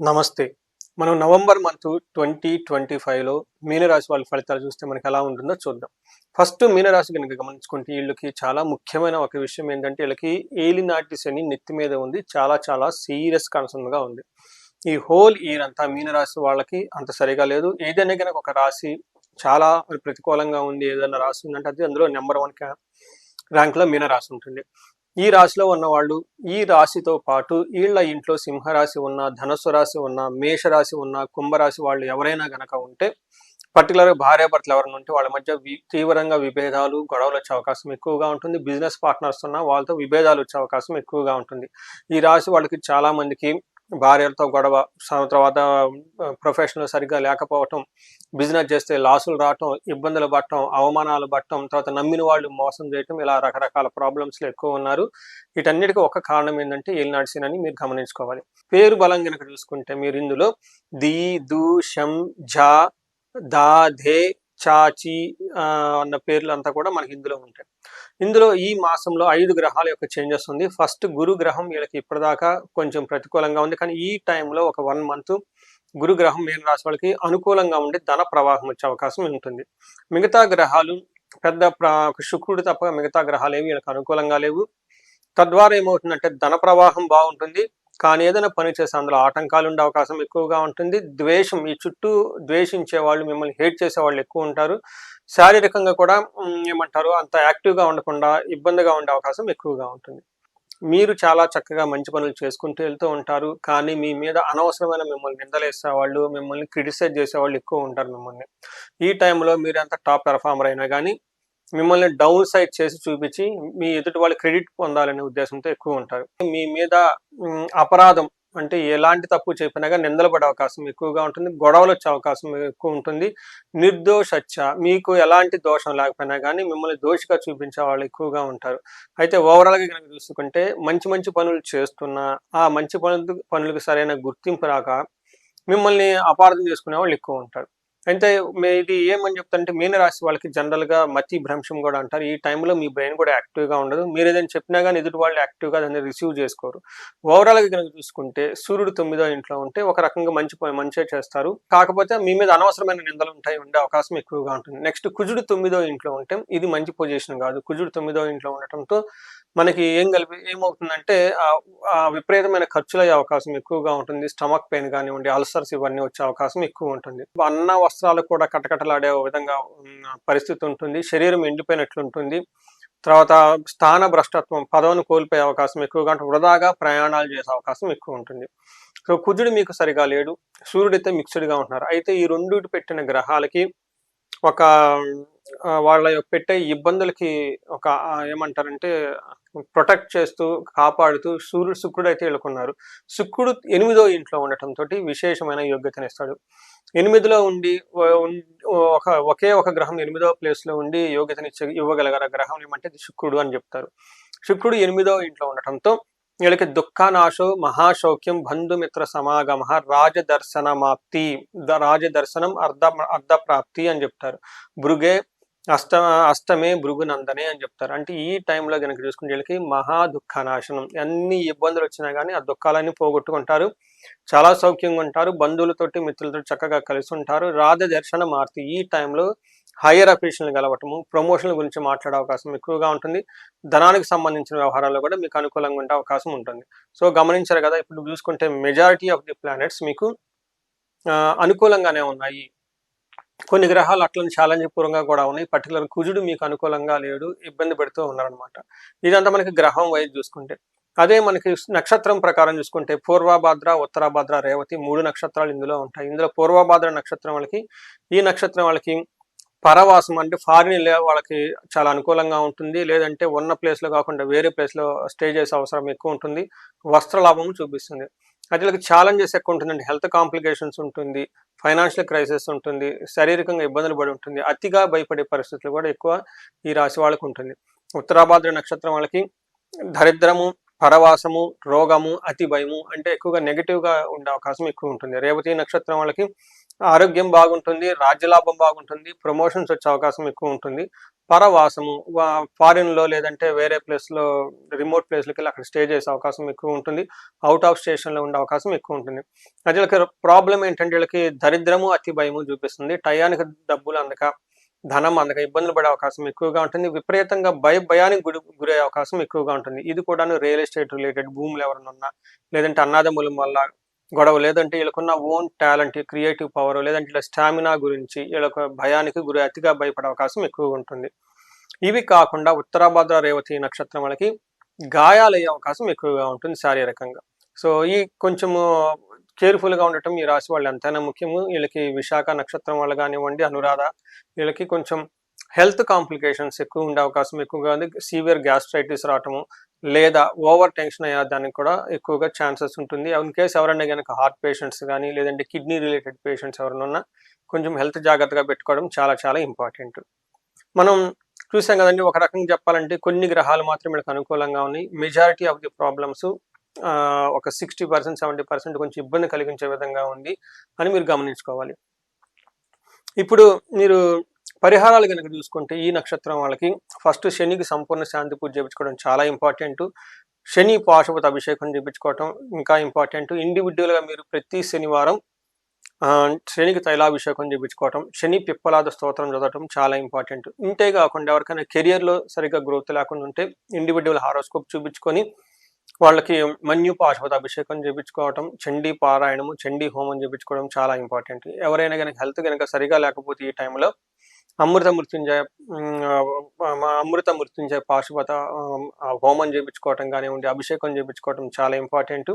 నమస్తే. మనం November month twenty twenty ఫైవ్లో మీనరాశి వాళ్ళ ఫలితాలు చూస్తే మనకి ఎలా ఉంటుందో చూద్దాం. ఫస్ట్ మీనరాశి కనుక గమనించుకుంటే వీళ్ళకి చాలా ముఖ్యమైన ఒక విషయం ఏంటంటే వీళ్ళకి ఏలినాటి శని నెత్తి మీద ఉంది. చాలా చాలా సీరియస్ కన్సర్న్గా ఉంది. ఈ హోల్ ఇయర్ అంతా మీనరాశి వాళ్ళకి అంత సరిగా లేదు. ఏదైనా కనుక ఒక రాశి చాలా ప్రతికూలంగా ఉంది ఏదైనా రాసి ఉందంటే అది అందులో నెంబర్ వన్ ర్యాంక్లో మీనరాశి ఉంటుంది. ఈ రాశిలో ఉన్న వాళ్ళు ఈ రాశితో పాటు వీళ్ళ ఇంట్లో సింహరాశి ఉన్న ధనుసు రాశి ఉన్న మేషరాశి ఉన్న కుంభరాశి వాళ్ళు ఎవరైనా గనక ఉంటే పర్టికులర్గా భార్యాభర్తలు ఎవరైనా ఉంటే వాళ్ళ మధ్య తీవ్రంగా విభేదాలు గొడవలు వచ్చే అవకాశం ఎక్కువగా ఉంటుంది. బిజినెస్ పార్ట్నర్స్ ఉన్న వాళ్ళతో విభేదాలు వచ్చే అవకాశం ఎక్కువగా ఉంటుంది. ఈ రాశి వాళ్ళకి చాలా మందికి భార్యలతో గొడవ తర్వాత ప్రొఫెషనల్ సరిగ్గా లేకపోవటం బిజినెస్ చేస్తే లాసులు రావటం ఇబ్బందులు పడటం అవమానాలు పడటం తర్వాత నమ్మిన వాళ్ళు మోసం చేయటం ఇలా రకరకాల ప్రాబ్లమ్స్లు ఎక్కువ ఉన్నారు. వీటన్నిటికీ ఒక కారణం ఏంటంటే ఏలినాడు శని అని మీరు గమనించుకోవాలి. పేరు బలం కనుక చూసుకుంటే మీరు ఇందులో ది దు షం ఝా దా ధే చాచి అన్న పేర్లు అంతా కూడా మనకి ఇందులో ఉంటాయి. ఇందులో ఈ మాసంలో ఐదు గ్రహాల యొక్క చేంజెస్ ఉంది. ఫస్ట్ గురు గ్రహం వీళ్ళకి ఇప్పటిదాకా కొంచెం ప్రతికూలంగా ఉంది. కానీ ఈ టైంలో ఒక వన్ మంత్ గురు గ్రహం మీన రాశి వాళ్ళకి అనుకూలంగా ఉండి ధన ప్రవాహం వచ్చే అవకాశం ఉంటుంది. మిగతా గ్రహాలు పెద్ద శుక్రుడు తప్ప మిగతా గ్రహాలు ఏవి వీళ్ళకి అనుకూలంగా లేవు. తద్వారా ఏమవుతుందంటే ధన ప్రవాహం బాగుంటుంది. కానీ ఏదైనా పని చేసే అందులో ఆటంకాలు ఉండే అవకాశం ఎక్కువగా ఉంటుంది. ద్వేషం ఈ చుట్టూ ద్వేషించే వాళ్ళు మిమ్మల్ని హేట్ చేసే వాళ్ళు ఎక్కువ ఉంటారు. శారీరకంగా కూడా ఏమంటారు అంత యాక్టివ్గా ఉండకుండా ఇబ్బందిగా ఉండే అవకాశం ఎక్కువగా ఉంటుంది. మీరు చాలా చక్కగా మంచి పనులు చేసుకుంటూ వెళ్తూ ఉంటారు. కానీ మీ మీద అనవసరమైన మిమ్మల్ని నిందలేసేవాళ్ళు మిమ్మల్ని క్రిటిసైజ్ చేసే వాళ్ళు ఎక్కువ ఉంటారు మిమ్మల్ని. ఈ టైంలో మీరు ఎంత టాప్ పెర్ఫార్మర్ అయినా కానీ మిమ్మల్ని డౌన్ సైడ్ చేసి చూపించి మీ ఎదుటి వాళ్ళు క్రెడిట్ పొందాలనే ఉద్దేశంతో ఎక్కువ ఉంటారు. మీ మీద అపరాధం అంటే ఎలాంటి తప్పు చెప్పినా కానీ నిందలు పడే అవకాశం ఎక్కువగా ఉంటుంది గొడవలు వచ్చే అవకాశం ఎక్కువ ఉంటుంది. నిర్దోషచ్చ మీకు ఎలాంటి దోషం లేకపోయినా కానీ మిమ్మల్ని దోషిగా చూపించే వాళ్ళు ఎక్కువగా ఉంటారు. అయితే ఓవరాల్గా కనుక చూసుకుంటే మంచి మంచి పనులు చేస్తున్నా ఆ మంచి పనులు పనులకు సరైన గుర్తింపు రాక మిమ్మల్ని అపార్థం చేసుకునే వాళ్ళు ఎక్కువ ఉంటారు. అయితే మీ ఇది ఏమని చెప్తారంటే మీనరాశి వాళ్ళకి జనరల్గా మతి భ్రంశం కూడా అంటారు. ఈ టైంలో మీ బ్రెయిన్ కూడా యాక్టివ్గా ఉండదు. మీరు ఏదైనా చెప్పినా కానీ ఎదుటి వాళ్ళు యాక్టివ్గా దాన్ని రిసీవ్ చేసుకోరు. ఓవరాల్గా కనుక చూసుకుంటే సూర్యుడు తొమ్మిదో ఇంట్లో ఉంటే ఒక రకంగా మంచి మంచిగా చేస్తారు. కాకపోతే మీ మీద అనవసరమైన నిందలు ఉంటాయి ఉండే అవకాశం ఎక్కువగా ఉంటుంది. నెక్స్ట్ కుజుడు తొమ్మిదో ఇంట్లో ఉంటే ఇది మంచి పొజిషన్ కాదు. కుజుడు తొమ్మిదో ఇంట్లో ఉండటంతో మనకి ఏం కలిపి ఏమవుతుందంటే ఆ- విపరీతమైన ఖర్చులు అయ్యే అవకాశం ఎక్కువగా ఉంటుంది. స్టమక్ పెయిన్ కానివ్వండి అల్సర్స్ ఇవన్నీ వచ్చే అవకాశం ఎక్కువ ఉంటుంది. అన్న వస్త్రాలు కూడా కటకటలాడే విధంగా పరిస్థితి ఉంటుంది. శరీరం ఎండిపోయినట్లుంటుంది. తర్వాత స్థాన భ్రష్టత్వం పదవిని కోల్పోయే అవకాశం ఎక్కువగా ఉంటుంది. వృధాగా ప్రయాణాలు చేసే అవకాశం ఎక్కువ ఉంటుంది. సో కుజుడు మీకు సరిగా లేడు. సూర్యుడు అయితే మిక్స్డ్గా ఉంటున్నారు. అయితే ఈ రెండు పెట్టిన గ్రహాలకి ఒక వాళ్ళ పెట్టే ఇబ్బందులకి ఒక ఏమంటారంటే ప్రొటెక్ట్ చేస్తూ కాపాడుతూ సూర్యుడు శుక్రుడు అయితే ఎలుకున్నారు శుక్రుడు ఎనిమిదో ఇంట్లో ఉండటంతో విశేషమైన యోగ్యతనిస్తాడు ఎనిమిదిలో ఉండి ఒక ఒకే ఒక గ్రహం ఎనిమిదో ప్లేస్లో ఉండి యోగ్యతనిచ్చే ఇవ్వగలగల గ్రహం ఏమంటే శుక్రుడు అని చెప్తారు. శుక్రుడు ఎనిమిదో ఇంట్లో ఉండటంతో వీళ్ళకి దుఃఖానాశో మహాశౌక్యం బంధుమిత్ర సమాగమ రాజదర్శనమాప్తి రాజదర్శనం అర్ధ అర్ధప్రాప్తి అని చెప్తారు. భృగే అష్ట అష్టమే భృగునందనే అని చెప్తారు. అంటే ఈ టైంలో కనుక చూసుకుంటే వీళ్ళకి మహా దుఃఖనాశనం. ఎన్ని ఇబ్బందులు వచ్చినా కానీ ఆ దుఃఖాలన్నీ పోగొట్టుకుంటారు. చాలా సౌఖ్యంగా ఉంటారు. బంధువులతోటి మిత్రులతో చక్కగా కలిసి ఉంటారు. రాధ దర్శన మార్తి ఈ టైంలో హైయర్ అఫీషియల్ కలవటము ప్రమోషన్ల గురించి మాట్లాడే అవకాశం ఎక్కువగా ఉంటుంది. ధనానికి సంబంధించిన వ్యవహారాల్లో కూడా మీకు అనుకూలంగా ఉండే అవకాశం ఉంటుంది. సో గమనించారు కదా ఇప్పుడు చూసుకుంటే మెజారిటీ ఆఫ్ ది ప్లానెట్స్ మీకు అనుకూలంగానే ఉన్నాయి. కొన్ని గ్రహాలు అట్లని ఛాలెంజ్ పూర్వంగా కూడా ఉన్నాయి. పర్టికులర్ కుజుడు మీకు అనుకూలంగా లేడు ఇబ్బంది పెడుతూ ఉన్నారనమాట ఇదంతా మనకి గ్రహం వైపు చూసుకుంటే. అదే మనకి నక్షత్రం ప్రకారం చూసుకుంటే పూర్వభాద్ర ఉత్తరాభాద్ర రేవతి మూడు నక్షత్రాలు ఇందులో ఉంటాయి. ఇందులో పూర్వభాద్ర నక్షత్రం వాళ్ళకి ఈ నక్షత్రం వాళ్ళకి పరవాసం అంటే ఫారిన్ వాళ్ళకి చాలా అనుకూలంగా ఉంటుంది. లేదంటే ఉన్న ప్లేస్లో లో కాకుండా వేరే ప్లేస్లో లో స్టే చేసే అవసరం ఎక్కువ ఉంటుంది. వస్త్రలాభము చూపిస్తుంది. అయితే ఛాలెంజెస్ ఎక్కువ ఉంటుందండి హెల్త్ కాంప్లికేషన్స్ ఉంటుంది ఫైనాన్షియల్ క్రైసిస్ ఉంటుంది శారీరకంగా ఇబ్బందులు పడి ఉంటుంది అతిగా భయపడే పరిస్థితులు కూడా ఎక్కువ ఈ రాశి వాళ్ళకు ఉంటుంది. ఉత్తరాభాద్ర నక్షత్రం వాళ్ళకి దరిద్రము పరవాసము రోగము అతి భయము అంటే ఎక్కువగా నెగిటివ్గా ఉండే అవకాశం ఎక్కువ ఉంటుంది. రేవతి నక్షత్రం వాళ్ళకి ఆరోగ్యం బాగుంటుంది రాజ్యలాభం బాగుంటుంది ప్రమోషన్స్ వచ్చే అవకాశం ఎక్కువ ఉంటుంది. పరవాసము ఫారిన్లో లేదంటే వేరే ప్లేస్లో రిమోట్ ప్లేస్లకి వెళ్ళి అక్కడ స్టే చేసే అవకాశం ఎక్కువ ఉంటుంది. అవుట్ ఆఫ్ స్టేషన్లో ఉండే అవకాశం ఎక్కువ ఉంటుంది. అది వీళ్ళకి ప్రాబ్లం ఏంటంటే వీళ్ళకి దరిద్రము అతి భయము చూపిస్తుంది. టయానికి డబ్బులు అందక ధనం అందక ఇబ్బందులు పడే అవకాశం ఎక్కువగా ఉంటుంది. విపరీతంగా భయ భయానికి గురి గురయ్యే అవకాశం ఎక్కువగా ఉంటుంది. ఇది కూడా రియల్ ఎస్టేట్ రిలేటెడ్ భూములు ఎవరన్నా లేదంటే అన్నాదముల వల్ల గొడవ లేదంటే వీళ్ళకున్న ఓన్ టాలెంట్ క్రియేటివ్ పవర్ లేదంటే వీళ్ళ స్టామినా గురించి వీళ్ళకు భయానికి గురి అతిగా భయపడే అవకాశం ఎక్కువగా ఉంటుంది. ఇవి కాకుండా ఉత్తరాభద్ర రేవతి నక్షత్రం వాళ్ళకి గాయాలయ్యే అవకాశం ఎక్కువగా ఉంటుంది శారీరకంగా. సో ఈ కొంచెము కేర్ఫుల్గా ఉండటం ఈ రాశి వాళ్ళు ఎంతైనా ముఖ్యము. వీళ్ళకి విశాఖ నక్షత్రం వాళ్ళు కానివ్వండి అనురాధ వీళ్ళకి కొంచెం హెల్త్ కాంప్లికేషన్స్ ఎక్కువ ఉండే అవకాశం ఎక్కువగా ఉంది. సీవియర్ గ్యాస్ట్రైటిస్ రావటము లేదా ఓవర్ టెన్షన్ అయ్యే దానికి కూడా ఎక్కువగా ఛాన్సెస్ ఉంటుంది. ఇన్ కేసు ఎవరైనా కనుక హార్ట్ పేషెంట్స్ కానీ లేదంటే కిడ్నీ రిలేటెడ్ పేషెంట్స్ ఎవరైనా ఉన్నా కొంచెం హెల్త్ జాగ్రత్తగా పెట్టుకోవడం చాలా చాలా ఇంపార్టెంట్. మనం చూసాం కదండి ఒక రకంగా చెప్పాలంటే కొన్ని గ్రహాలు మాత్రం వీళ్ళకి అనుకూలంగా ఉన్నాయి. మెజారిటీ ఆఫ్ ది ప్రాబ్లమ్స్ ఒక సిక్స్టీ పర్సెంట్ సెవెంటీ పర్సెంట్ కొంచెం ఇబ్బంది కలిగించే విధంగా ఉంది అని మీరు గమనించుకోవాలి. ఇప్పుడు మీరు పరిహారాలు కనుక చూసుకుంటే ఈ నక్షత్రం వాళ్ళకి ఫస్ట్ శనికి సంపూర్ణ శాంతి పూజ చేయించుకోవడం చాలా ఇంపార్టెంట్ శని పాశుపత అభిషేకం చేయించుకోవటం ఇంకా ఇంపార్టెంట్ ఇండివిజువల్గా మీరు ప్రతి శనివారం శనికి తైలాభిషేకం చేయించుకోవటం శని పిప్పలాద స్తోత్రం చదవటం చాలా ఇంపార్టెంట్ ఇంతే కాకుండా ఎవరికైనా కెరియర్లో సరిగ్గా గ్రోత్ లేకుండా ఉంటే ఇండివిజువల్ హారోస్కోప్ చూపించుకొని వాళ్ళకి మన్యు పాశుపత అభిషేకం చేయించుకోవటం చండీ పారాయణము చండీ హోమం చేయించుకోవడం చాలా ఇంపార్టెంట్ ఎవరైనా కనుక హెల్త్ కనుక సరిగా లేకపోతే ఈ టైంలో అమృత మృత్యుంజయ అమృత మృత్యుంజయ పాశుపత హోమం చేయించుకోవటం కానివ్వండి అభిషేకం చేయించుకోవటం చాలా ఇంపార్టెంట్.